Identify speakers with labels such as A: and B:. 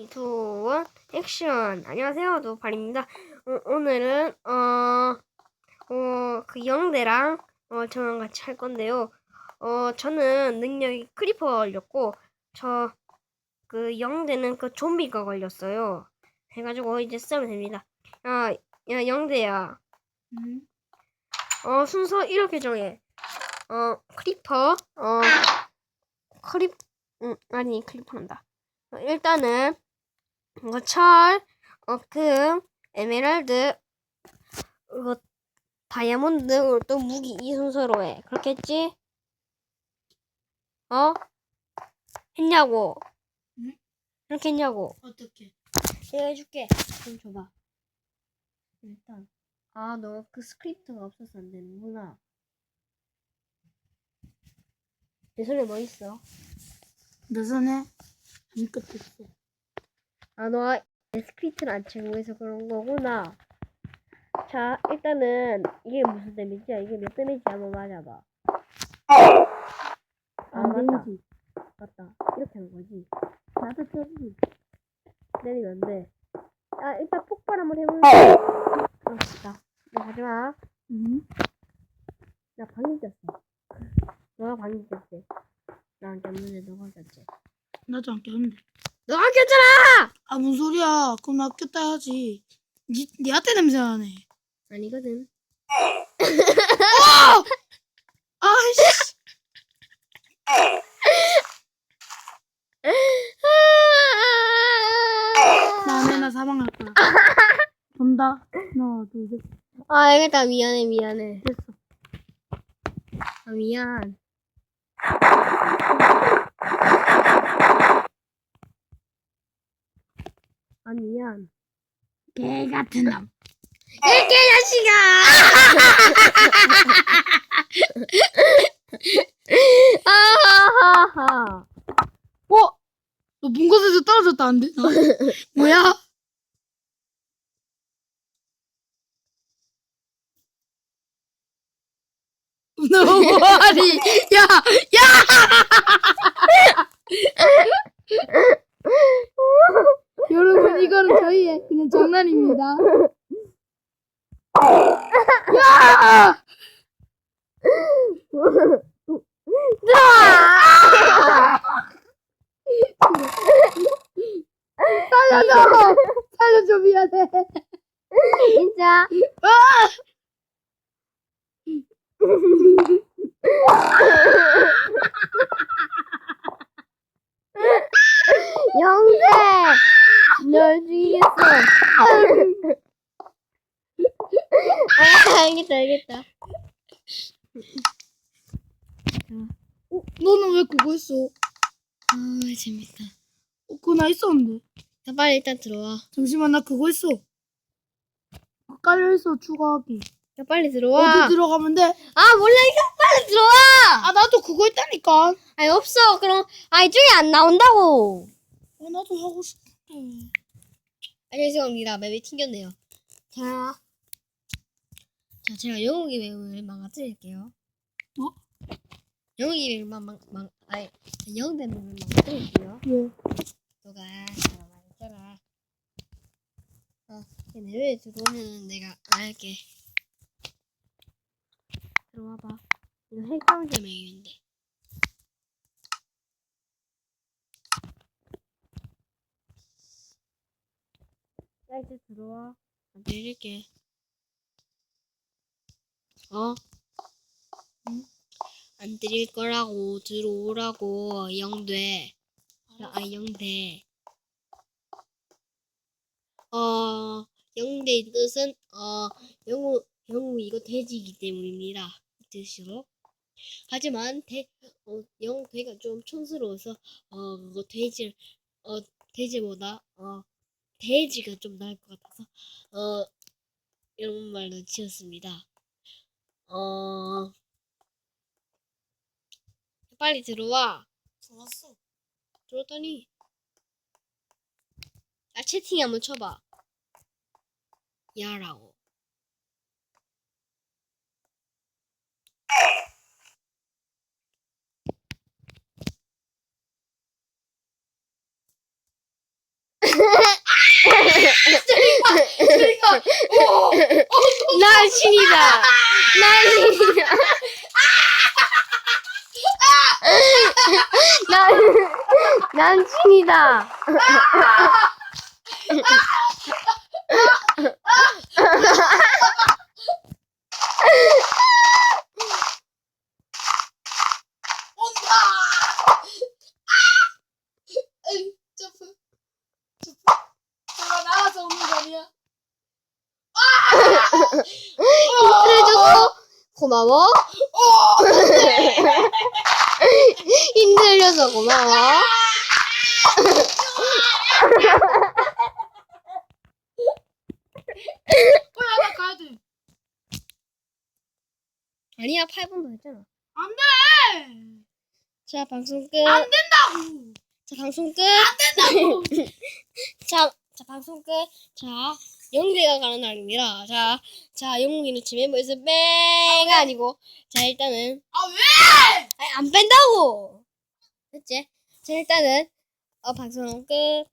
A: 2, 1, 액션! 안녕하세요, 노팔입니다. 어, 오늘은, 어, 어, 그 영대랑, 어, 저랑 같이 할 건데요. 어, 저는 능력이 크리퍼가 걸렸고, 저, 그 영대는 그 좀비가 걸렸어요. 해가지고 이제 쓰면 됩니다. 야, 야, 영대야.
B: 음.
A: 어, 순서 이렇게 정해. 어, 크리퍼, 어, 크립, 음, 아니, 크리퍼란다. 어, 일단은, 어, 철, 어, 금, 에메랄드, 어, 다이아몬드, 그리고 또 무기 이 순서로 해. 그렇겠지? 어? 했냐고.
B: 응?
A: 이렇게 했냐고.
B: 어떻게?
A: 내가 해줄게. 좀 줘봐. 일단. 아, 너 그 스크립트가 없어서 안 되는구나. 내 손에 뭐 있어?
B: 내 손에 아무것도
A: 아, 내 스크립트를 안 채우고해서 그런 거구나. 자, 일단은 이게 무슨 데미지야? 이게 몇 데미지 한번 맞아봐. 아,
B: 안
A: 맞다.
B: 되지.
A: 맞다. 이렇게 하는 거지.
B: 나도 때리지.
A: 때리면 안 돼. 아, 일단 폭발 한번 해볼래? 어, 됐다. 너 가지 마.
B: 응?
A: 나 방금 꼈어. 너가 방금 꼈지. 나안 꼈는데 너가 꼈지.
B: 나도 안 꼈는데.
A: 너가 꼈잖아!
B: 아, 뭔 소리야. 그럼 나 꼈다 해야지. 니, 니한테 냄새 나네.
A: 아니거든.
B: 아이씨. 나내 나 사망할 거야. 본다. 하나, 둘, 셋.
A: 아, 알겠다. 미안해, 미안해.
B: 됐어.
A: 아, 미안. 아, 미안.
B: 개 같은 놈.
A: 이렇게 자식아! 아하하하.
B: 어? 너 문곳에서 떨어졌다 안 돼? 너? 뭐야? 너 뭐하니? 야! 야! 이거는 저희의 그냥 장난입니다. 야! 살려줘! 살려줘 미안해.
A: 진짜. 영 대! 널 죽이겠어. 아, 알겠다, 알겠다.
B: 어, 너는 왜 그거 했어?
A: 아, 재밌다.
B: 어, 그거 나 있었는데.
A: 자, 빨리 일단 들어와.
B: 잠시만 나 그거 했어. 깔려 있어 추가하기.
A: 자, 빨리 들어와.
B: 어디 들어가면 돼?
A: 아, 몰라, 이거 빨리 들어와!
B: 아 나도 그거 했다니까.
A: 아니, 없어. 그럼, 아, 이쪽에 안 나온다고.
B: 어, 나도 하고 싶은데.
A: 안녕하십니까. 맵이 튕겼네요. 자. 자, 제가 영웅이 맵을 망가뜨릴게요.
B: 어?
A: 영웅이 맵을 망, 망, 망, 아니, 영웅 맵을 망가뜨릴게요.
B: 예.
A: 너가, 내가 말했잖아. 어, 내 맵에 들어오면 내가 알게. 들어와봐. 이거 핵감자. 야, 이제 들어와. 안 때릴게. 어? 응? 안 때릴 거라고, 들어오라고, 영대. 야, 아, 영대. 어, 영대의 뜻은, 어, 영우, 영우 이거 돼지이기 때문입니다. 이 뜻으로. 하지만, 대, 어, 영대가 좀 촌스러워서, 어, 그거 돼지, 어, 돼지보다, 어, 돼지가 좀 나을 것 같아서 어 이런 말로 지었습니다. 어 빨리 들어와.
B: 들어왔어.
A: 들어왔더니 아 채팅 한번 쳐봐. 야라고. 난 신이다. 난 신이다. 난, 난 신이다.
B: 온다. 에이, 점프. 점프. 내가 나가서 오는 거 아니야?
A: 힌트를 줘서 고마워. 힌트를 줘서 고마워.
B: 뭐야, 나 가야 돼.
A: 아니야, 8분 더 했잖아.
B: 안 돼.
A: 자, 방송 끝.
B: 안 된다고.
A: 자, 방송 끝.
B: 안 된다고.
A: 자, 자, 방송 끝. 자, 영국이가 가는 날입니다. 자, 자, 영국이는 지멤버에서 뺑 아니고. 자, 일단은.
B: 아, 왜?
A: 아니, 안 뺀다고! 됐지? 자, 일단은, 어, 방송 끝.